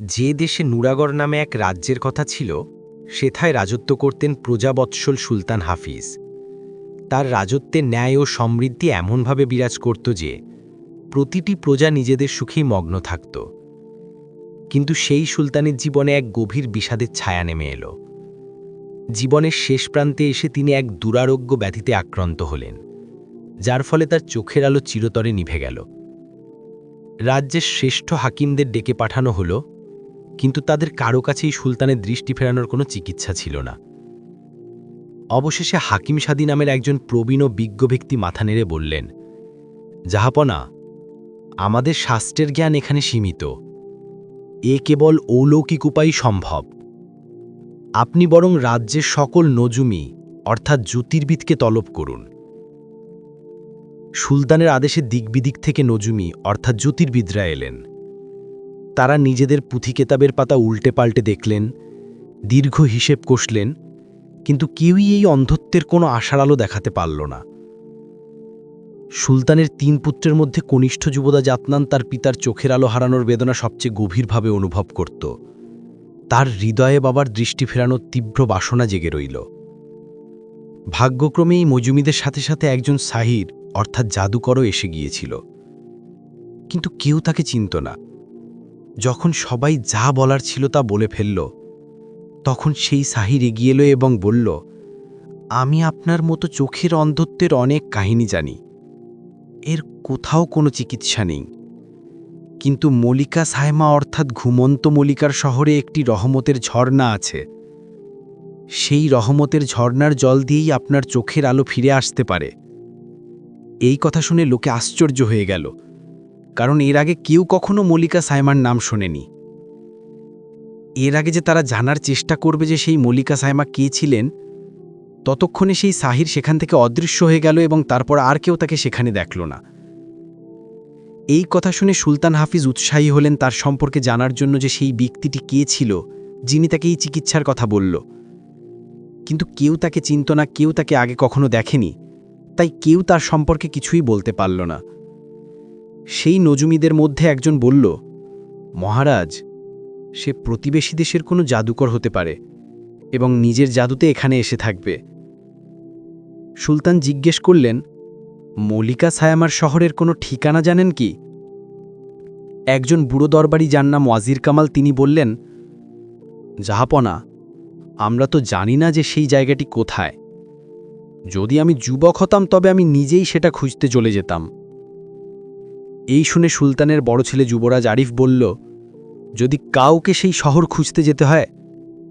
যে দেশে নুরাগড় নামে এক রাজ্যের কথা ছিল, সেথায় রাজত্ব করতেন প্রজাবৎসল সুলতান হাফিজ। তার রাজত্বে ন্যায় ও সমৃদ্ধি এমনভাবে বিরাজ করত যে, প্রতিটি প্রজা নিজেদের সুখেই মগ্ন থাকত। কিন্তু সেই সুলতানের জীবনে এক গভীর বিষাদের ছায়া নেমে এলো। জীবনের শেষ প্রান্তে এসে তিনি এক দুরারোগ্য ব্যাধিতে আক্রান্ত হলেন, যার ফলে তার চোখের আলো চিরতরে নিভে গেল। রাজ্যের শ্রেষ্ঠ হাকিমদের ডেকে পাঠানো হলো কিন্তু তাদের কারও কাছেই সুলতানের দৃষ্টি ফেরানোর কোনো চিকিৎসা ছিল না। অবশেষে হাকিম সাদি নামের একজন প্রবীণ ও বিজ্ঞ ব্যক্তি মাথা নেড়ে বললেন জাহাপনা আমাদের শাস্ত্রের জ্ঞান এখানে সীমিত। এ কেবল অলৌকিক উপায় সম্ভব। আপনি বরং রাজ্যের সকল নজুমি, অর্থাৎ জ্যোতির্বিদকে তলব করুন। সুলতানের আদেশে দিকবিদিক থেকে নজুমি, অর্থাৎ জ্যোতির্বিদরা এলেন। তারা নিজেদের পুঁথিকেতাবের পাতা উল্টে পাল্টে দেখলেন, দীর্ঘ হিসেব কষলেন, কিন্তু কেউই এই অন্ধত্বের কোনো আশার আলো দেখাতে পারল না। সুলতানের তিন পুত্রের মধ্যে কনিষ্ঠ যুবদা জাতনান তার পিতার চোখের আলো হারানোর বেদনা সবচেয়ে গভীরভাবে অনুভব করত। তার হৃদয়ে বাবার দৃষ্টি ফেরানোর তীব্র বাসনা জেগে রইল। ভাগ্যক্রমেই মজুমিদের সাথে সাথে একজন সাহির, অর্থাৎ জাদুকরও এসে গিয়েছিল। কিন্তু কেউ তাকে চিনত না। যখন সবাই যা বলার ছিল তা বলে ফেলল, তখন সেই সাহির এগিয়ে এলো এবং বলল, আমি আপনার মতো চোখের অন্ধত্বের অনেক কাহিনী জানি। এর কোথাও কোনো চিকিৎসা নেই। কিন্তু মলিকা সাহেমা অর্থাৎ ঘুমন্ত মলিকার শহরে একটি রহমতের ঝর্ণা আছে। সেই রহমতের ঝর্ণার জল দিয়েই আপনার চোখের আলো ফিরে আসতে পারে। এই কথা শুনে লোকে আশ্চর্য হয়ে গেল। কারণ এর আগে কেউ কখনো মল্লিকা সাইমার নাম শোনেনি। এর আগে যে তারা জানার চেষ্টা করবে যে সেই মল্লিকা সাইমা কে ছিলেন, ততক্ষণে সেই সাহির সেখান থেকে অদৃশ্য হয়ে গেল এবং তারপর আর কেউ তাকে সেখানে দেখল না। এই কথা শুনে সুলতান হাফিজ উৎসাহী হলেন তার সম্পর্কে জানার জন্য যে সেই ব্যক্তিটি কে ছিল, যিনি তাকে এই চিকিৎসার কথা বলল। কিন্তু কেউ তাকে চিনত না, কেউ তাকে আগে কখনো দেখেনি, তাই কেউ তার সম্পর্কে কিছুই বলতে পারল না। সেই নজুমিদের মধ্যে একজন বলল, মহারাজ, সে প্রতিবেশী দেশের কোনো জাদুকর হতে পারে এবং নিজের জাদুতে এখানে এসে থাকবে সুলতান জিজ্ঞেস করলেন মলিকা সায়ামার শহরের কোনো ঠিকানা জানেন কি একজন বুড়ো দরবারি যার নাম ওয়াজির কামাল তিনি বললেন, জাহাপনা, আমরা তো জানি না যে সেই জায়গাটি কোথায়। যদি আমি যুবক হতাম তবে আমি নিজেই সেটা খুঁজতে চলে যেতাম। এই শুনে সুলতানের বড় ছেলে যুবরাজ আরিফ বলল, যদি কাউকে সেই শহর খুঁজতে যেতে হয়,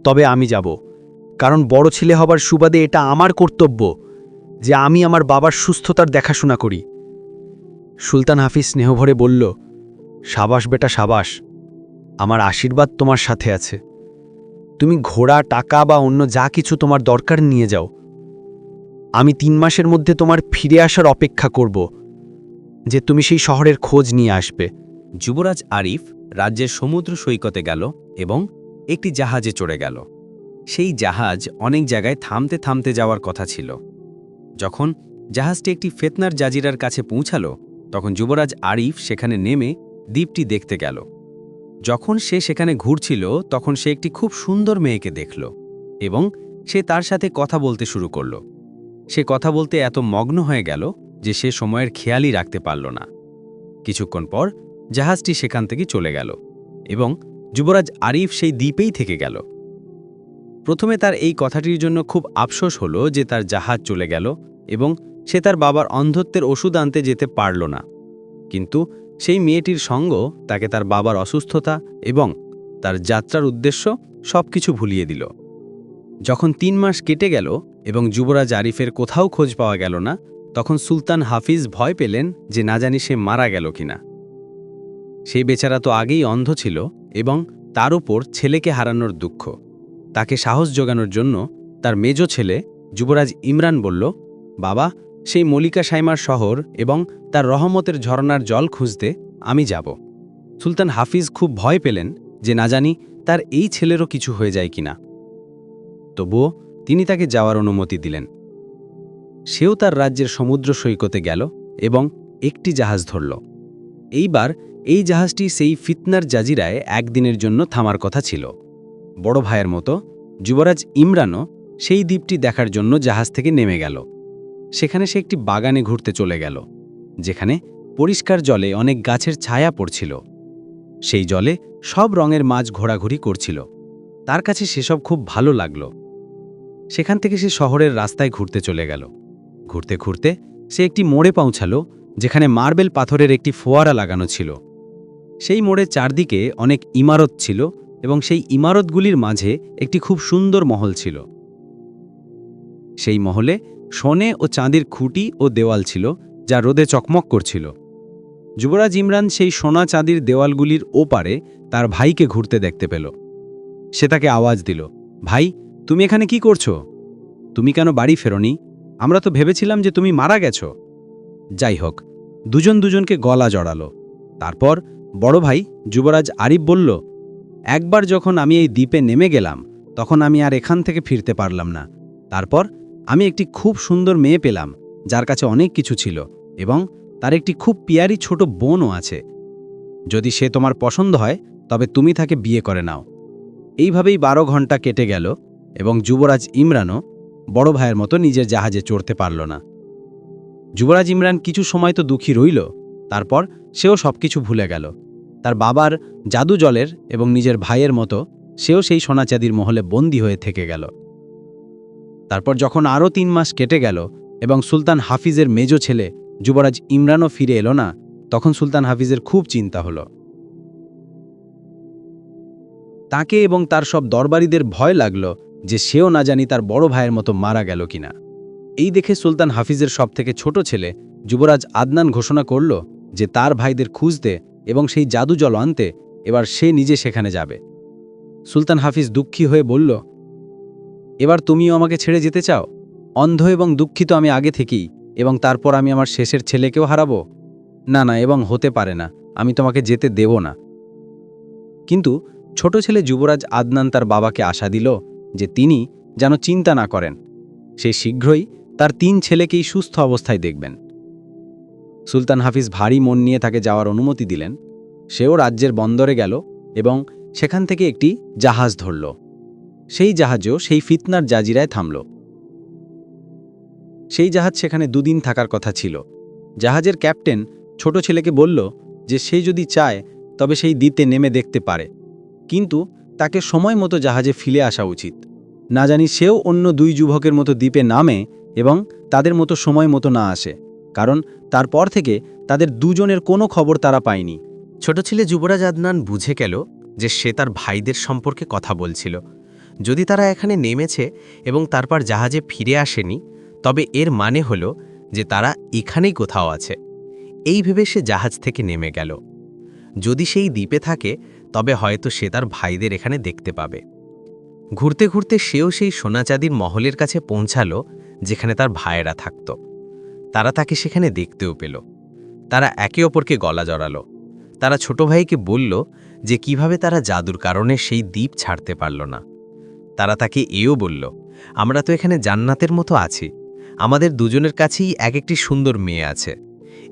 তবে আমি যাব। কারণ বড় ছেলে হবার সুবাদে এটা আমার কর্তব্য যে আমি আমার বাবার সুস্থতার দেখাশোনা করি। সুলতান হাফিজ স্নেহভরে বলল, সাবাস বেটা, সাবাস। আমার আশীর্বাদ তোমার সাথে আছে। তুমি ঘোড়া, টাকা বা অন্য যা কিছু তোমার দরকার নিয়ে যাও। আমি তিন মাসের মধ্যে তোমার ফিরে আসার অপেক্ষা করব। যে তুমি সেই শহরের খোঁজ নিয়ে আসবে। যুবরাজ আরিফ রাজ্যের সমুদ্র সৈকতে গেল এবং একটি জাহাজে চড়ে গেল। সেই জাহাজ অনেক জায়গায় থামতে থামতে যাওয়ার কথা ছিল। যখন জাহাজটি একটি ফেতনার জাজিরার কাছে পৌঁছালো, তখন যুবরাজ আরিফ সেখানে নেমে দ্বীপটি দেখতে গেল। যখন সে সেখানে ঘুরছিল, তখন সে একটি খুব সুন্দর মেয়েকে দেখল এবং সে তার সাথে কথা বলতে শুরু করল। সে কথা বলতে এত মগ্ন হয়ে গেল যে সে সময়ের খেয়ালই রাখতে পারল না। কিছুক্ষণ পর জাহাজটি সেখান থেকে চলে গেল এবং যুবরাজ আরিফ সেই দ্বীপেই থেকে গেল। প্রথমে তার এই কথাটির জন্য খুব আফসোস হলো যে তার জাহাজ চলে গেল এবং সে তার বাবার অন্ধত্বের ওষুধ আনতে যেতে পারল না। কিন্তু সেই মেয়েটির সঙ্গ, তাকে তার বাবার অসুস্থতা এবং তার যাত্রার উদ্দেশ্য সবকিছু ভুলিয়ে দিল। যখন তিন মাস কেটে গেল এবং যুবরাজ আরিফের কোথাও খোঁজ পাওয়া গেল না তখন সুলতান হাফিজ ভয় পেলেন যে না জানি সে মারা গেল কিনা। সেই বেচারা তো আগেই অন্ধ ছিল এবং তার উপর ছেলেকে হারানোর দুঃখ। তাকে সাহস জোগানোর জন্য তার মেজ ছেলে যুবরাজ ইমরান বলল, বাবা, সেই মলিকা সাইমার শহর এবং তার রহমতের ঝরনার জল খুঁজতে আমি যাব। সুলতান হাফিজ খুব ভয় পেলেন যে না জানি তার এই ছেলেরও কিছু হয়ে যায় কিনা। তবুও তিনি তাকে যাওয়ার অনুমতি দিলেন। সেও তার রাজ্যের সমুদ্র সৈকতে গেল এবং একটি জাহাজ ধরল। এইবার এই জাহাজটি সেই ফিতনার জাজিরায় একদিনের জন্য থামার কথা ছিল। বড় ভাইয়ের মতো যুবরাজ ইমরানও সেই দ্বীপটি দেখার জন্য জাহাজ থেকে নেমে গেল। সেখানে সে একটি বাগানে ঘুরতে চলে গেল, যেখানে পরিষ্কার জলে অনেক গাছের ছায়া পড়ছিল। সেই জলে সব রঙের মাছ ঘোরাঘুরি করছিল। তার কাছে সেসব খুব ভালো লাগল। সেখান থেকে সে শহরের রাস্তায় ঘুরতে চলে গেল। ঘুরতে ঘুরতে সে একটি মোড়ে পৌঁছালো, যেখানে মার্বেল পাথরের একটি ফোয়ারা লাগানো ছিল। সেই মোড়ের চারদিকে অনেক ইমারত ছিল এবং সেই ইমারতগুলির মাঝে একটি খুব সুন্দর মহল ছিল। সেই মহলে সোনে ও চাঁদির খুঁটি ও দেওয়াল ছিল, যা রোদে চকমক করছিল। যুবরাজ ইমরান সেই সোনা চাঁদির দেওয়ালগুলির ওপারে তার ভাইকে ঘুরতে দেখতে পেল। সে তাকে আওয়াজ দিল, ভাই, তুমি এখানে কি করছ? তুমি কেন বাড়ি ফেরোনি? আমরা তো ভেবেছিলাম যে তুমি মারা গেছো। যাই হোক, দুজন দুজনকে গলা জড়ালো। তারপর বড় ভাই যুবরাজ আরিফ বলল, একবার যখন আমি এই দ্বীপে নেমে গেলাম, তখন আমি আর এখান থেকে ফিরতে পারলাম না। তারপর আমি একটি খুব সুন্দর মেয়ে পেলাম, যার কাছে অনেক কিছু ছিল এবং তার একটি খুব পিয়ারি ছোট বোনও আছে। যদি সে তোমার পছন্দ হয়, তবে তুমি তাকে বিয়ে করে নাও। এইভাবেই বারো ঘণ্টা কেটে গেল এবং যুবরাজ ইমরানও বড় ভাইয়ের মতো নিজের জাহাজে চড়তে পারল না। যুবরাজ ইমরান কিছু সময় তো দুঃখী রইল, তারপর সেও সবকিছু ভুলে গেল। তার বাবার জাদু জলের এবং নিজের ভাইয়ের মতো সেও সেই সোনাচাঁদির মহলে বন্দী হয়ে থেকে গেল। তারপর যখন আরও তিন মাস কেটে গেল এবং সুলতান হাফিজের মেজ ছেলে যুবরাজ ইমরানও ফিরে এলো না, তখন সুলতান হাফিজের খুব চিন্তা হলো। তাকে এবং তার সব দরবারিদের ভয় লাগল যে সেও না জানি তার বড় ভাইয়ের মতো মারা গেল কিনা। এই দেখে সুলতান হাফিজের সব থেকে ছোট ছেলে যুবরাজ আদনান ঘোষণা করল যে তার ভাইদের খুঁজতে এবং সেই জাদু জল আনতে এবার সে নিজে সেখানে যাবে। সুলতান হাফিজ দুঃখী হয়ে বলল, এবার তুমিও আমাকে ছেড়ে যেতে চাও? অন্ধ এবং দুঃখিত আমি আগে থেকেই, এবং তারপর আমি আমার শেষের ছেলেকেও হারাবো? না না, এবং হতে পারে না, আমি তোমাকে যেতে দেব না। কিন্তু ছোট ছেলে যুবরাজ আদনান তার বাবাকে আশা দিল যে তিনি যেন চিন্তা না করেন। সে শীঘ্রই তার তিন ছেলেকেই সুস্থ অবস্থায় দেখবেন। সুলতান হাফিজ ভারী মন নিয়ে তাকে যাওয়ার অনুমতি দিলেন। সেও রাজ্যের বন্দরে গেল এবং সেখান থেকে একটি জাহাজ ধরল। সেই জাহাজও সেই ফিতনার জাজিরায় থামল। সেই জাহাজ সেখানে দুদিন থাকার কথা ছিল। জাহাজের ক্যাপ্টেন ছোট ছেলেকে বলল যে সে যদি চায় তবে সেই দ্বীপে নেমে দেখতে পারে। কিন্তু তাকে সময় মতো জাহাজে ফিরে আসা উচিত। না জানি সেও অন্য দুই যুবকের মতো দ্বীপে নামে এবং তাদের মতো সময় মতো না আসে, কারণ তারপর থেকে তাদের দুজনের কোনো খবর তারা পায়নি। ছোট ছেলে যুবরাজ আদনান বুঝে গেল যে সে তার ভাইদের সম্পর্কে কথা বলছিল। যদি তারা এখানে নেমেছে এবং তারপর জাহাজে ফিরে আসেনি, তবে এর মানে হল যে তারা এখানেই কোথাও আছে। এই ভেবে সে জাহাজ থেকে নেমে গেল। যদি সেই দ্বীপে থাকে তবে হয়তো সে তার ভাইদের এখানে দেখতে পাবে। ঘুরতে ঘুরতে সেও সেই সোনাচাঁদির মহলের কাছে পৌঁছালো, যেখানে তার ভাইয়েরা থাকত। তারা তাকে সেখানে দেখতেও পেল। তারা একে অপরকে গলা জড়ালো। তারা ছোট ভাইকে বলল যে কীভাবে তারা জাদুর কারণে সেই দ্বীপ ছাড়তে পারল না। তারা তাকে এও বলল, আমরা তো এখানে জান্নাতের মতো আছি। আমাদের দুজনের কাছেই এক একটি সুন্দর মেয়ে আছে।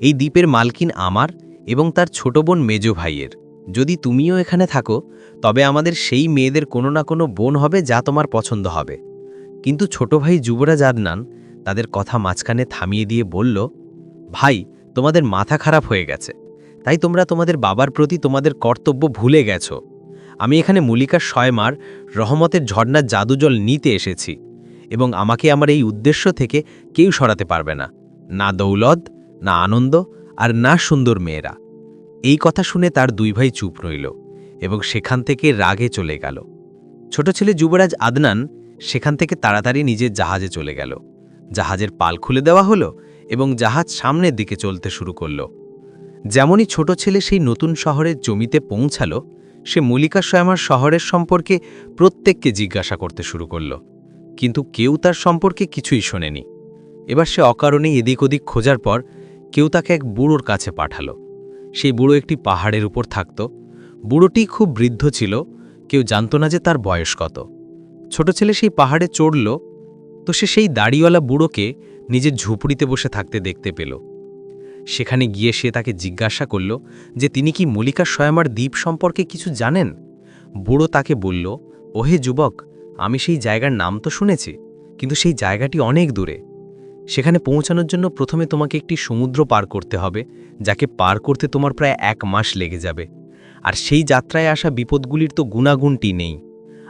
এই দ্বীপের মালকিন আমার এবং তার ছোট বোন মেজ ভাইয়ের। যদি তুমিও এখানে থাকো, তবে আমাদের সেই মেয়েদের কোনো না কোনো বোন হবে যা তোমার পছন্দ হবে। কিন্তু ছোট ভাই যুবরাজ আদনান তাদের কথা মাঝখানে থামিয়ে দিয়ে বলল, ভাই, তোমাদের মাথা খারাপ হয়ে গেছে। তাই তোমরা তোমাদের বাবার প্রতি তোমাদের কর্তব্য ভুলে গেছো। আমি এখানে মল্লিকার শয়মার রহমতের ঝর্ণার জাদুজল নিতে এসেছি এবং আমাকে আমার এই উদ্দেশ্য থেকে কেউ সরাতে পারবে না। না দৌলদ না আনন্দ আর না সুন্দর মেয়েরা। এই কথা শুনে তার দুই ভাই চুপ রইল এবং সেখান থেকে রাগে চলে গেল। ছোট ছেলে যুবরাজ আদনান সেখান থেকে তাড়াতাড়ি নিজের জাহাজে চলে গেল। জাহাজের পাল খুলে দেওয়া হলো এবং জাহাজ সামনের দিকে চলতে শুরু করল। যেমনই ছোট ছেলে সেই নতুন শহরের জমিতে পৌঁছালো, সে মল্লিকা স্বয়মার শহরের সম্পর্কে প্রত্যেককে জিজ্ঞাসা করতে শুরু করল। কিন্তু কেউ তার সম্পর্কে কিছুই শোনেনি। এবার সে অকারণে এদিক ওদিক খোঁজার পর কেউ তাকে এক বুড়োর কাছে পাঠালো। সেই বুড়ো একটি পাহাড়ের উপর থাকত। বুড়োটি খুব বৃদ্ধ ছিল, কেউ জানত না যে তার বয়স কত। ছোট ছেলে সেই পাহাড়ে চড়ল, তো সে সেই দাড়িওয়ালা বুড়োকে নিজের ঝুপড়িতে বসে থাকতে দেখতে পেল। সেখানে গিয়ে সে তাকে জিজ্ঞাসা করল যে, তিনি কি মল্লিকা স্বয়মার দ্বীপ সম্পর্কে কিছু জানেন? বুড়ো তাকে বলল, ওহে যুবক, আমি সেই জায়গার নাম তো শুনেছি, কিন্তু সেই জায়গাটি অনেক দূরে। সেখানে পৌঁছানোর জন্য প্রথমে তোমাকে একটি সমুদ্র পার করতে হবে, যাকে পার করতে তোমার প্রায় এক মাস লেগে যাবে। আর সেই যাত্রায় আসা বিপদগুলির তো গুণাগুণটি নেই।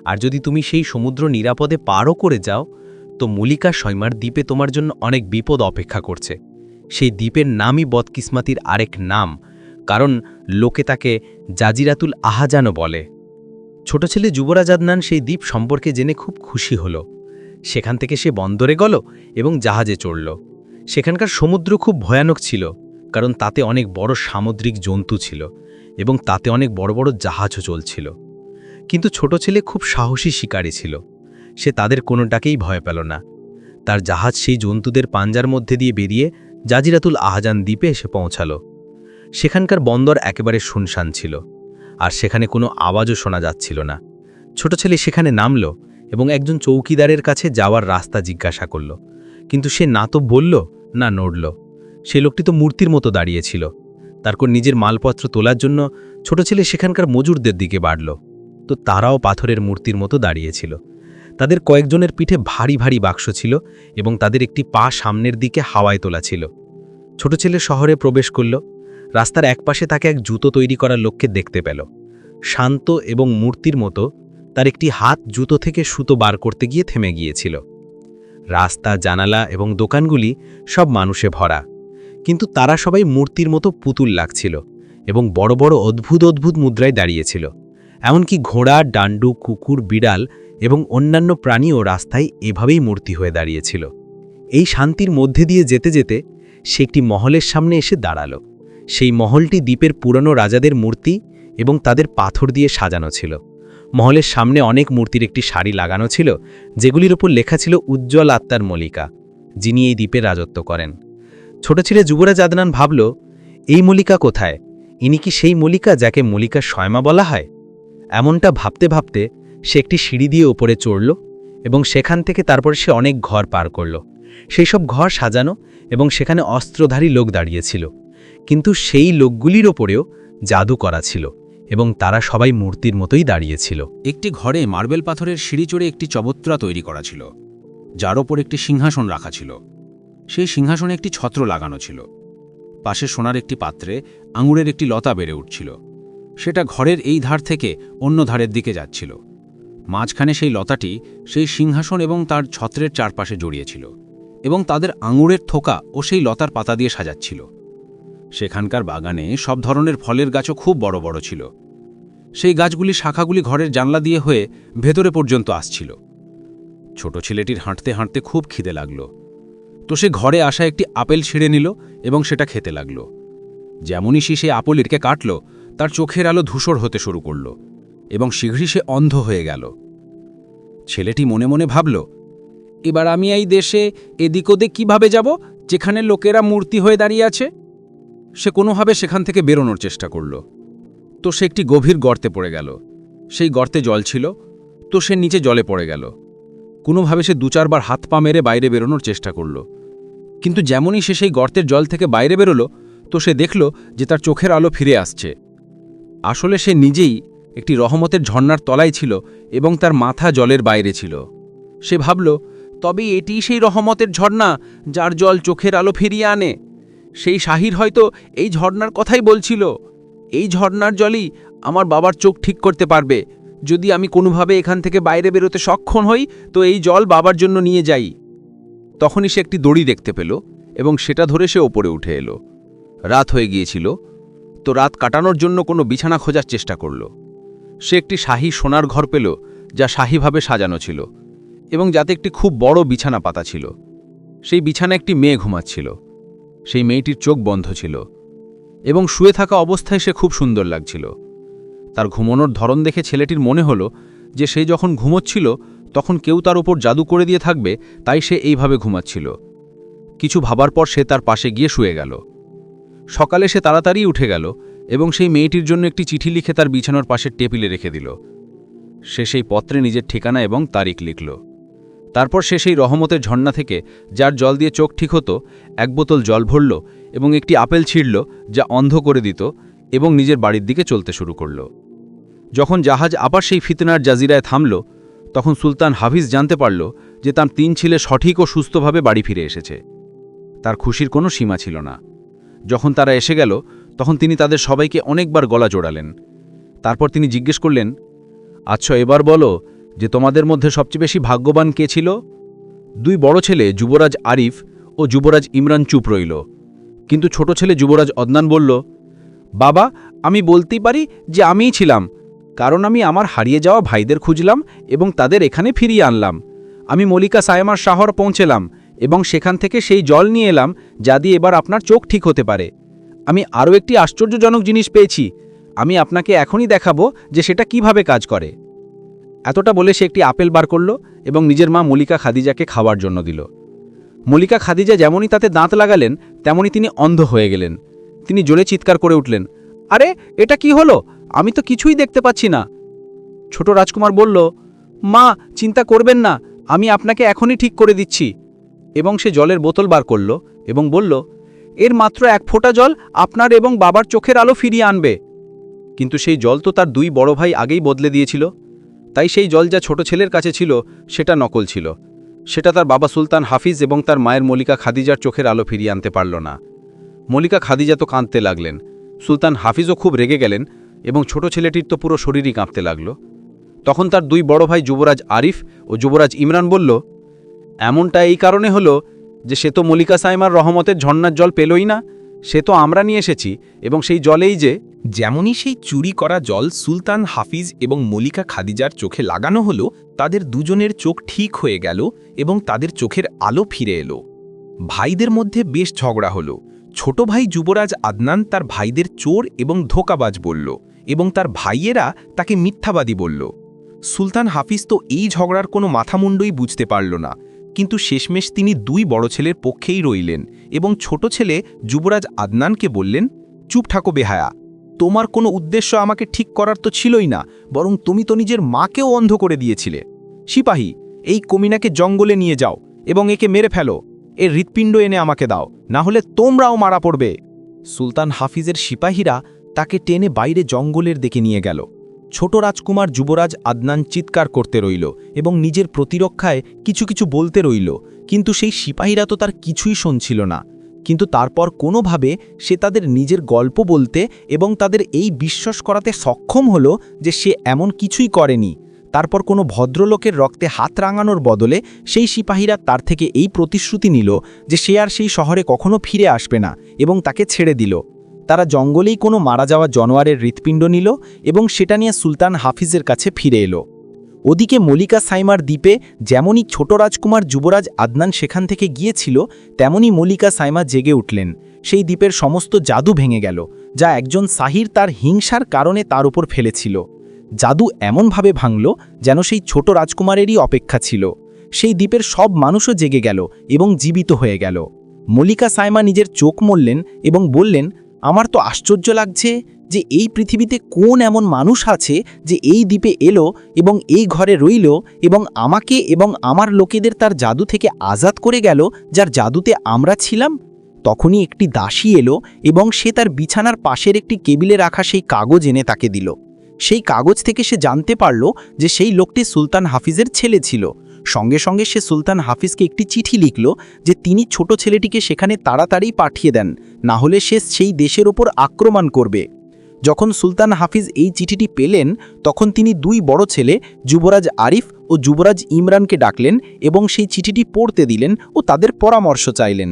আর যদি তুমি সেই সমুদ্র নিরাপদে পারও করে যাও, তো মল্লিকা সৈমার দ্বীপে তোমার জন্য অনেক বিপদ অপেক্ষা করছে। সেই দ্বীপের নামই বদকিসমাতির আরেক নাম, কারণ লোকে তাকে জাজিরাতুল আহাজানও বলে। ছোট ছেলে যুবরাজ আদনান সেই দ্বীপ সম্পর্কে জেনে খুব খুশি হল। সেখান থেকে সে বন্দরে গেল এবং জাহাজে চড়ল। সেখানকার সমুদ্র খুব ভয়ানক ছিল, কারণ তাতে অনেক বড় সামুদ্রিক জন্তু ছিল এবং তাতে অনেক বড় বড় জাহাজও চলছিল। কিন্তু ছোট ছেলে খুব সাহসী শিকারী ছিল, সে তাদের কোনোটাকেই ভয় পেল না। তার জাহাজ সেই জন্তুদের পাঞ্জার মধ্যে দিয়ে বেরিয়ে জাজিরাতুল আহজান দ্বীপে এসে পৌঁছাল। সেখানকার বন্দর একেবারে শুনশান ছিল, আর সেখানে কোনো আওয়াজও শোনা যাচ্ছিল না। ছোট ছেলে সেখানে নামল এবং একজন চৌকিদারের কাছে যাওয়ার রাস্তা জিজ্ঞাসা করল। কিন্তু সে না তো বলল, না নড়ল। সে লোকটি তো মূর্তির মতো দাঁড়িয়েছিল। তারপর নিজের মালপত্র তোলার জন্য ছোট ছেলে সেখানকার মজুরদের দিকে বাড়ল। তো তারাও পাথরের মূর্তির মতো দাঁড়িয়েছিল। তাদের কয়েকজনের পিঠে ভারী ভারী বাক্স ছিল এবং তাদের একটি পা সামনের দিকে হাওয়ায় তোলা ছিল। ছোট ছেলে শহরে প্রবেশ করল। রাস্তার একপাশে তাকে এক জুতো তৈরি করার লোককে দেখতে পেল। শান্ত এবং মূর্তির মতো তার একটি হাত জুতো থেকে সুতো বার করতে গিয়ে থেমে গিয়েছিল। রাস্তা, জানালা এবং দোকানগুলি সব মানুষে ভরা। কিন্তু তারা সবাই মূর্তির মতো পুতুল লাগছিল এবং বড় বড় অদ্ভুত অদ্ভুত মুদ্রায় দাঁড়িয়েছিল। এমনকি ঘোড়া, ডান্ডু, কুকুর, বিড়াল এবং অন্যান্য প্রাণীও রাস্তায় এভাবেই মূর্তি হয়ে দাঁড়িয়েছিল। এই শান্তির মধ্যে দিয়ে যেতে যেতে সে একটি মহলের সামনে এসে দাঁড়াল। সেই মহলটি দ্বীপের পুরনো রাজাদের মূর্তি এবং তাদের পাথর দিয়ে সাজানো ছিল। মহলের সামনে অনেক মূর্তির একটি শাড়ি লাগানো ছিল, যেগুলির ওপর লেখা ছিল উজ্জ্বল আত্মার মল্লিকা, যিনি এই দ্বীপের রাজত্ব করেন। ছোট ছেলে যুবরাজ আদনান ভাবল, এই মল্লিকা কোথায়? ইনি কি সেই মল্লিকা যাকে মল্লিকা শয়মা বলা হয়? এমনটা ভাবতে ভাবতে সে একটি সিঁড়ি দিয়ে ওপরে চড়ল এবং সেখান থেকে তারপর সে অনেক ঘর পার করল। সেই সব ঘর সাজানো এবং সেখানে অস্ত্রধারী লোক দাঁড়িয়েছিল কিন্তু সেই লোকগুলির ওপরেও জাদু করা ছিল। এবং তারা সবাই মূর্তির মতোই দাঁড়িয়েছিল। একটি ঘরে মার্বেল পাথরের সিঁড়ি চড়ে একটি চবত্রা তৈরি করা ছিল, যার ওপর একটি সিংহাসন রাখা ছিল। সেই সিংহাসনে একটি ছত্র লাগানো ছিল। পাশে সোনার একটি পাত্রে আঙুরের একটি লতা বেড়ে উঠছিল। সেটা ঘরের এই ধার থেকে অন্য ধারের দিকে যাচ্ছিল। মাঝখানে সেই লতাটি সেই সিংহাসন এবং তার ছত্রের চারপাশে জড়িয়েছিল এবং তাদের আঙুরের থোকা ও সেই লতার পাতা দিয়ে সাজাচ্ছিল। সেখানকার বাগানে সব ধরনের ফলের গাছও খুব বড় বড় ছিল। সেই গাছগুলি শাখাগুলি ঘরের জানলা দিয়ে হয়ে ভেতরে পর্যন্ত আসছিল। ছোট ছেলেটির হাঁটতে হাঁটতে খুব খিদে লাগল। তো সে ঘরে আসা একটি আপেল ছিঁড়ে নিল এবং সেটা খেতে লাগল। যেমনই সে সেই আপেলকে কাটল, তার চোখের আলো ধূসর হতে শুরু করল এবং শীঘ্রই সে অন্ধ হয়ে গেল। ছেলেটি মনে মনে ভাবল, এবার আমি এই দেশে এদিক ওদিক কীভাবে যাব, যেখানে লোকেরা মূর্তি হয়ে দাঁড়িয়ে আছে? সে কোনোভাবে সেখান থেকে বেরোনোর চেষ্টা করল। তো সে একটি গভীর গর্তে পড়ে গেল। সেই গর্তে জল ছিল, তো সে নিচে জলে পড়ে গেল। কোনোভাবে সে দু চারবার হাত পা মেরে বাইরে বেরোনোর চেষ্টা করল। কিন্তু যেমনই সে সেই গর্তের জল থেকে বাইরে বেরোলো, তো সে দেখল যে তার চোখের আলো ফিরে আসছে। আসলে সে নিজেই একটি রহমতের ঝর্ণার তলায় ছিল এবং তার মাথা জলের বাইরে ছিল। সে ভাবল, তবে এটিই সেই রহমতের ঝর্ণা, যার জল চোখের আলো ফিরিয়ে আনে। সেই শাহির হয়তো এই ঝর্ণার কথাই বলছিল। এই ঝর্ণার জলই আমার বাবার চোখ ঠিক করতে পারবে। যদি আমি কোনোভাবে এখান থেকে বাইরে বেরোতে সক্ষম হই, তো এই জল বাবার জন্য নিয়ে যাই। তখনই সে একটি দড়ি দেখতে পেল এবং সেটা ধরে সে ওপরে উঠে এলো। রাত হয়ে গিয়েছিল। তো রাত কাটানোর জন্য কোনো বিছানা খোঁজার চেষ্টা করল। সে একটি শাহী সোনার ঘর পেল, যা শাহীভাবে সাজানো ছিল এবং যাতে একটি খুব বড় বিছানা পাতা ছিল। সেই বিছানা একটি মেয়ে ঘুমাচ্ছিল। সেই মেয়েটির চোখ বন্ধ ছিল এবং শুয়ে থাকা অবস্থায় সে খুব সুন্দর লাগছিল। তার ঘুমানোর ধরন দেখে ছেলেটির মনে হলো যে সে যখন ঘুমোচ্ছিল, তখন কেউ তার ওপর জাদু করে দিয়ে থাকবে, তাই সে এইভাবে ঘুমাচ্ছিল। কিছু ভাবার পর সে তার পাশে গিয়ে শুয়ে গেল। সকালে সে তাড়াতাড়ি উঠে গেল এবং সেই মেয়েটির জন্য একটি চিঠি লিখে তার বিছানোর পাশের টেবিলে রেখে দিল। সে সেই পত্রে নিজের ঠিকানা এবং তারিখ লিখল। তারপর সে সেই রহমতের ঝর্ণা থেকে, যার জল দিয়ে চোখ ঠিক হতো, এক বোতল জল ভরল এবং একটি আপেল ছিঁড়ল যা অন্ধ করে দিত এবং নিজের বাড়ির দিকে চলতে শুরু করল। যখন জাহাজ আবার সেই ফিতনার জাজিরায় থামল, তখন সুলতান হাফিজ জানতে পারল যে তার তিন ছেলে সঠিক ও সুস্থভাবে বাড়ি ফিরে এসেছে। তার খুশির কোনো সীমা ছিল না। যখন তারা এসে গেল, তখন তিনি তাদের সবাইকে অনেকবার গলা জোড়ালেন। তারপর তিনি জিজ্ঞেস করলেন আচ্ছা এবার বলো যে তোমাদের মধ্যে সবচেয়ে বেশি ভাগ্যবান কে ছিল? দুই বড় ছেলে যুবরাজ আরিফ ও যুবরাজ ইমরান চুপ রইল। কিন্তু ছোট ছেলে যুবরাজ অদনান বলল, বাবা, আমি বলতেই পারি যে আমিই ছিলাম। কারণ আমি আমার হারিয়ে যাওয়া ভাইদের খুঁজলাম এবং তাদের এখানে ফিরিয়ে আনলাম। আমি মলিকা সায়মার শহর পৌঁছেলাম এবং সেখান থেকে সেই জল নিয়ে এলাম যা দিয়ে এবার আপনার চোখ ঠিক হতে পারে। আমি আরও একটি আশ্চর্যজনক জিনিস পেয়েছি। আমি আপনাকে এখনই দেখাবো যে সেটা কীভাবে কাজ করে। এতটা বলে সে একটি আপেল বার করল এবং নিজের মা মলিকা খাদিজাকে খাওয়ার জন্য দিল। মলিকা খাদিজা যেমনই তাতে দাঁত লাগালেন তেমনি তিনি অন্ধ হয়ে গেলেন। তিনি জোরে চিৎকার করে উঠলেন, আরে, এটা কি হলো? আমি তো কিছুই দেখতে পাচ্ছি না। ছোট রাজকুমার বলল, মা, চিন্তা করবেন না, আমি আপনাকে এখনই ঠিক করে দিচ্ছি। এবং সে জলের বোতল বার করল এবং বলল, এর মাত্র এক ফোঁটা জল আপনার এবং বাবার চোখের আলো ফিরিয়ে আনবে। কিন্তু সেই জল তো তার দুই বড় ভাই আগেই বদলে দিয়েছিল। তাই সেই জল যা ছোট ছেলের কাছে ছিল, সেটা নকল ছিল। সেটা তার বাবা সুলতান হাফিজ এবং তার মায়ের মলিকা খাদিজার চোখের আলো ফিরিয়ে আনতে পারল না। মলিকা খাদিজা তো কাঁদতে লাগলেন। সুলতান হাফিজও খুব রেগে গেলেন এবং ছোট ছেলেটির তো পুরো শরীরই কাঁপতে লাগল। তখন তার দুই বড় ভাই যুবরাজ আরিফ ও যুবরাজ ইমরান বলল, এমনটা এই কারণে হলো যে সে তো মলিকা সাইমার রহমতের ঝর্ণার জল পেলই না। সে তো আমরা নিয়ে এসেছি এবং সেই জলেই যে যেমনই সেই চুরি করা জল সুলতান হাফিজ এবং মলিকা খাদিজার চোখে লাগানো হলো, তাদের দুজনের চোখ ঠিক হয়ে গেল এবং তাদের চোখের আলো ফিরে এলো। ভাইদের মধ্যে বেশ ঝগড়া হলো। ছোট ভাই যুবরাজ আদনান তার ভাইদের চোর এবং ধোকাবাজ বলল এবং তার ভাইয়েরা তাকে মিথ্যাবাদী বলল। সুলতান হাফিজ তো এই ঝগড়ার কোনো মাথামুণ্ডই বুঝতে পারল না, কিন্তু শেষমেশ তিনি দুই বড় ছেলের পক্ষেই রইলেন এবং ছোট ছেলে যুবরাজ আদনানকে বললেন, চুপ ঠাকো বেহায়া তোমার কোনো উদ্দেশ্য আমাকে ঠিক করার তো ছিলই না, বরং তুমি তো নিজের মাকেও অন্ধ করে দিয়েছিলে। সিপাহী, এই কমিনাকে জঙ্গলে নিয়ে যাও এবং একে মেরে ফেলো। এর হৃৎপিণ্ড এনে আমাকে দাও, না হলে তোমরাও মারা পড়বে। সুলতান হাফিজের সিপাহীরা তাকে টেনে বাইরে জঙ্গলের দিকে নিয়ে গেল। ছোট রাজকুমার যুবরাজ আদনান চিৎকার করতে রইল এবং নিজের প্রতিরক্ষায় কিছু কিছু বলতে রইল, কিন্তু সেই সিপাহীরা তো তার কিছুই শুনছিল না। কিন্তু তারপর কোনোভাবে সে তাদের নিজের গল্প বলতে এবং তাদের এই বিশ্বাস করাতে সক্ষম হলো যে সে এমন কিছুই করেনি। তারপর কোনো ভদ্রলোকের রক্তে হাত রাঙানোর বদলে সেই সিপাহীরা তার থেকে এই প্রতিশ্রুতি নিল যে সে আর সেই শহরে কখনো ফিরে আসবে না এবং তাকে ছেড়ে দিল। তারা জঙ্গলেই কোনো মারা যাওয়া জনোয়ারের হৃৎপিণ্ড নিল এবং সেটা নিয়ে সুলতান হাফিজের কাছে ফিরে এলো। ওদিকে মলিকা সাইমার দ্বীপে যেমনই ছোট রাজকুমার যুবরাজ আদনান সেখান থেকে গিয়েছিল, তেমনই মলিকা সাইমা জেগে উঠলেন। সেই দ্বীপের সমস্ত জাদু ভেঙে গেল, যা একজন সাহির তার হিংসার কারণে তার উপর ফেলেছিল। জাদু এমনভাবে ভাঙল যেন সেই ছোট রাজকুমারেরই অপেক্ষা ছিল। সেই দ্বীপের সব মানুষও জেগে গেল এবং জীবিত হয়ে গেল। মলিকা সাইমা নিজের চোখ মরলেন এবং বললেন আমার তো আশ্চর্য লাগছে যে এই পৃথিবীতে কোন এমন মানুষ আছে যে এই দ্বীপে এলো এবং এই ঘরে রইল এবং আমাকে এবং আমার লোকেদের তার জাদু থেকে আজাদ করে গেল, যার জাদুতে আমরা ছিলাম। তখনই একটি দাসী এলো এবং সে তার বিছানার পাশের একটি কেবিলে রাখা সেই কাগজ এনে তাকে দিল। সেই কাগজ থেকে সে জানতে পারল যে সেই লোকটি সুলতান হাফিজের ছেলে ছিল। সঙ্গে সঙ্গে সে সুলতান হাফিজকে একটি চিঠি লিখল যে তিনি ছোট ছেলেটিকে সেখানে তাড়াতাড়ি পাঠিয়ে দেন, না হলে সে সেই দেশের ওপর আক্রমণ করবে। যখন সুলতান হাফিজ এই চিঠিটি পেলেন, তখন তিনি দুই বড় ছেলে, যুবরাজ আরিফ ও যুবরাজ ইমরানকে ডাকলেন এবং সেই চিঠিটি পড়তে দিলেন ও তাদের পরামর্শ চাইলেন।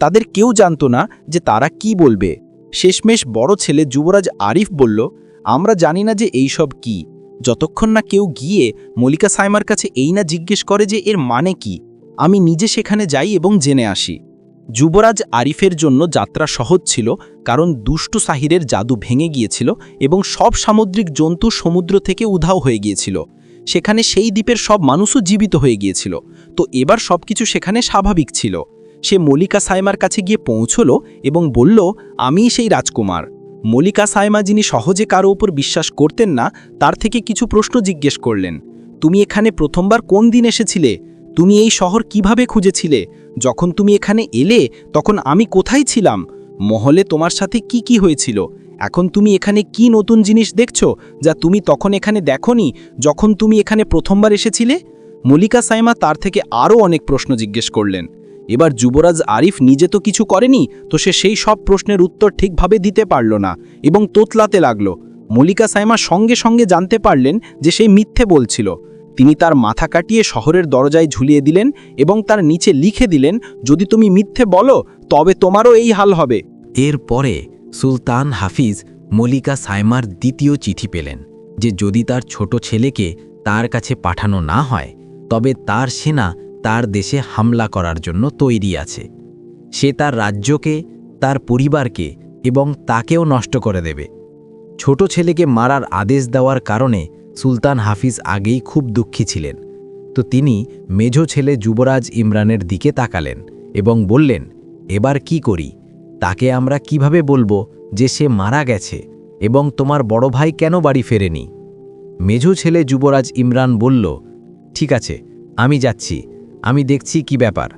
তাদের কেউ জানত না যে তারা কি বলবে। শেষমেশ বড় ছেলে যুবরাজ আরিফ বলল, আমরা জানি না যে এইসব কি। যতক্ষণ না কেউ গিয়ে মলিকা সাইমার কাছে এই না জিজ্ঞেস করে যে এর মানে কি, আমি নিজে সেখানে যাই এবং জেনে আসি। যুবরাজ আরিফের জন্য যাত্রা সহজ ছিল, কারণ দুষ্টু সাহিরের জাদু ভেঙে গিয়েছিল এবং সব সামুদ্রিক জন্তু সমুদ্র থেকে উধাও হয়ে গিয়েছিল। সেখানে সেই দ্বীপের সব মানুষও জীবিত হয়ে গিয়েছিল। তো এবার সব কিছু সেখানে স্বাভাবিক ছিল। সে মলিকা সাইমার কাছে গিয়ে পৌঁছল এবং বলল, আমিই সেই রাজকুমার। মলিকা সাইমা যিনি সহজে কারও ওপর বিশ্বাস করতেন না, তার থেকে কিছু প্রশ্ন জিজ্ঞেস করলেন। তুমি এখানে প্রথমবার কোন দিন এসেছিলে? তুমি এই শহর কীভাবে খুঁজেছিলে? যখন তুমি এখানে এলে, তখন আমি কোথায় ছিলাম? মহলে তোমার সাথে কি কি হয়েছিল? এখন তুমি এখানে কি নতুন জিনিস দেখছ, যা তুমি তখন এখানে দেখনি, যখন তুমি এখানে প্রথমবার এসেছিলে? মলিকা সাইমা তার থেকে আরও অনেক প্রশ্ন জিজ্ঞেস করলেন। এবার যুবরাজ আরিফ নিজে তো কিছু করেনি, তো সে সেই সব প্রশ্নের উত্তর ঠিকভাবে দিতে পারল না এবং তোতলাতে লাগল। মল্লিকা সাইমা সঙ্গে সঙ্গে জানতে পারলেন যে সেই মিথ্যে বলছিল। তিনি তার মাথা কাটিয়ে শহরের দরজায় ঝুলিয়ে দিলেন এবং তার নিচে লিখে দিলেন, যদি তুমি মিথ্যে বলো, তবে তোমারও এই হাল হবে। এরপরে সুলতান হাফিজ মলিকা সাইমার দ্বিতীয় চিঠি পেলেন, যে যদি তার ছোট ছেলেকে তার কাছে পাঠানো না হয়, তবে তার সেনা তার দেশে হামলা করার জন্য তৈরি আছে। সে তার রাজ্যকে, তার পরিবারকে এবং তাকেও নষ্ট করে দেবে। ছোট ছেলেকে মারার আদেশ দেওয়ার কারণে সুলতান হাফিজ আগেই খুব দুঃখী ছিলেন। তো তিনি মেঝো ছেলে যুবরাজ ইমরানের দিকে তাকালেন এবং বললেন, এবার কি করি? তাকে আমরা কীভাবে বলব যে সে মারা গেছে এবং তোমার বড় ভাই কেন বাড়ি ফেরেনি? মেঝো ছেলে যুবরাজ ইমরান বলল, ঠিক আছে, আমি যাচ্ছি। আমি দেখছি কি ব্যাপার।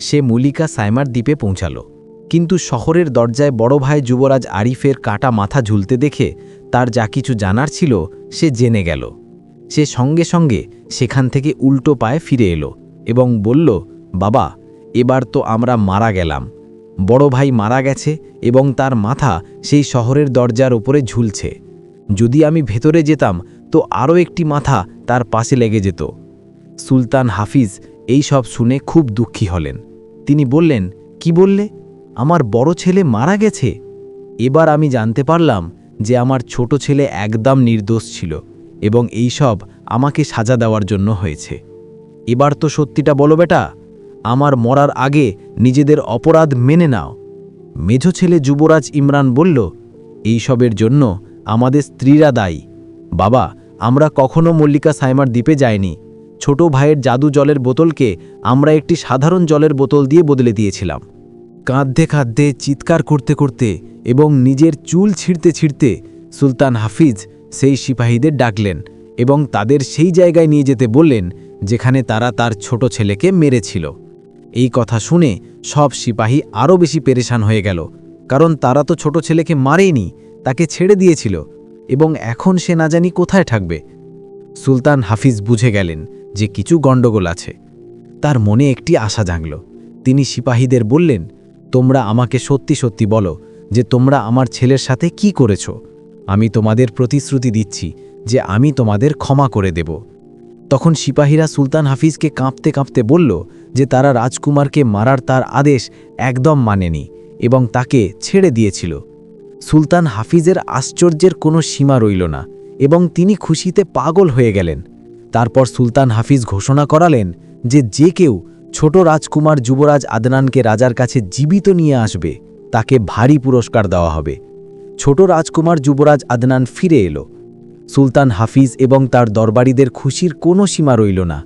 সে মুলিকা সাইমার দ্বীপে পৌঁছালো। কিন্তু শহরের দরজায় বড় ভাই যুবরাজ আরিফের কাটা মাথা ঝুলতে দেখে তার যা কিছু জানার ছিল, সে জেনে গেল। সে সঙ্গে সঙ্গে সেখান থেকে উল্টো পায়ে ফিরে এলো এবং বলল, বাবা, এবার তো আমরা মারা গেলাম। বড় ভাই মারা গেছে এবং তার মাথা সেই শহরের দরজার ওপরে ঝুলছে। যদি আমি ভেতরে যেতাম, তো আরও একটি মাথা তার পাশে লেগে যেত। সুলতান হাফিজ এই সব শুনে খুব দুঃখী হলেন। তিনি বললেন, কি বললে? আমার বড় ছেলে মারা গেছে। এবার আমি জানতে পারলাম যে আমার ছোট ছেলে একদম নির্দোষ ছিল এবং এই সব আমাকে সাজা দেওয়ার জন্য হয়েছে। এবার তো সত্যিটা বলো বেটা, আমার মরার আগে নিজেদের অপরাধ মেনে নাও। মেঝো ছেলে যুবরাজ ইমরান বলল এইসবের জন্য আমাদের স্ত্রীরা দায়ী। বাবা, আমরা কখনো মল্লিকা সাইমার দ্বীপে যাইনি। ছোট ভাইয়ের জাদু জলের বোতলকে আমরা একটি সাধারণ জলের বোতল দিয়ে বদলে দিয়েছিলাম। কাঁদতে কাঁদতে, চিৎকার করতে করতে এবং নিজের চুল ছিঁড়তে ছিঁড়তে সুলতান হাফিজ সেই সিপাহীদের ডাকলেন এবং তাদের সেই জায়গায় নিয়ে যেতে বললেন যেখানে তারা তার ছোট ছেলেকে মেরেছিল। এই কথা শুনে সব সিপাহী আরও বেশি পেরেশান হয়ে গেল, কারণ তারা তো ছোট ছেলেকে মারেনি তাকে ছেড়ে দিয়েছিল এবং এখন সে না জানি কোথায় থাকবে। সুলতান হাফিজ বুঝে গেলেন যে কিছু গণ্ডগোল আছে। তার মনে একটি আশা জাগল। তিনি সিপাহীদের বললেন, তোমরা আমাকে সত্যি সত্যি বলো যে তোমরা আমার ছেলের সাথে কি করেছ। আমি তোমাদের প্রতিশ্রুতি দিচ্ছি যে আমি তোমাদের ক্ষমা করে দেব। তখন সিপাহীরা সুলতান হাফিজকে কাঁপতে কাঁপতে বলল যে তারা রাজকুমারকে মারার তার আদেশ একদম মানেনি এবং তাকে ছেড়ে দিয়েছিল। সুলতান হাফিজের আশ্চর্যের কোনো সীমা রইল না এবং তিনি খুশিতে পাগল হয়ে গেলেন। তারপর সুলতান হাফিজ ঘোষণা করালেন যে যে কেউ ছোট রাজকুমার যুবরাজ আদনানকে রাজার কাছে জীবিত নিয়ে আসবে, তাকে ভারী পুরস্কার দেওয়া হবে। ছোট রাজকুমার যুবরাজ আদনান ফিরে এলো। সুলতান হাফিজ এবং তার দরবারীদের খুশির কোনো সীমা রইল না।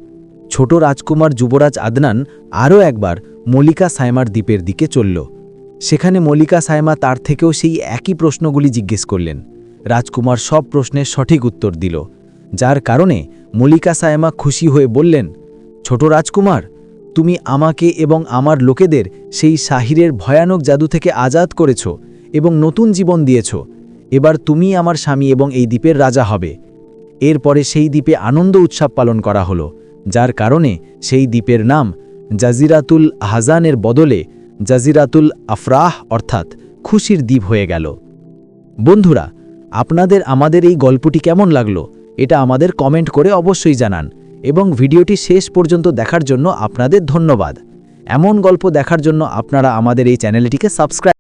ছোট রাজকুমার যুবরাজ আদনান আরও একবার মল্লিকা সাইমার দ্বীপের দিকে চলল। সেখানে মল্লিকা সাইমা তার থেকেও সেই একই প্রশ্নগুলি জিজ্ঞেস করলেন। রাজকুমার সব প্রশ্নের সঠিক উত্তর দিল। যার কারণে মল্লিকা সায়মা খুশি হয়ে বললেন, ছোট রাজকুমার, তুমি আমাকে এবং আমার লোকেদের সেই সাহিরের ভয়ানক জাদু থেকে আজাদ করেছ এবং নতুন জীবন দিয়েছ। এবার তুমি আমার স্বামী এবং এই দ্বীপের রাজা হবে। এরপরে সেই দ্বীপে আনন্দ উৎসব পালন করা হলো, যার কারণে সেই দ্বীপের নাম জাজিরাতুল হাজানের বদলে জাজিরাতুল আফরাহ অর্থাৎ খুশির দ্বীপ হয়ে গেল। বন্ধুরা, আপনাদের আমাদের এই গল্পটি কেমন লাগল? এটা আমাদের কমেন্ট করে অবশ্যই জানান এবং ভিডিওটি শেষ পর্যন্ত দেখার জন্য আপনাদের ধন্যবাদ। এমন গল্প দেখার জন্য আপনারা আমাদের এই চ্যানেলটিকে সাবস্ক্রাইব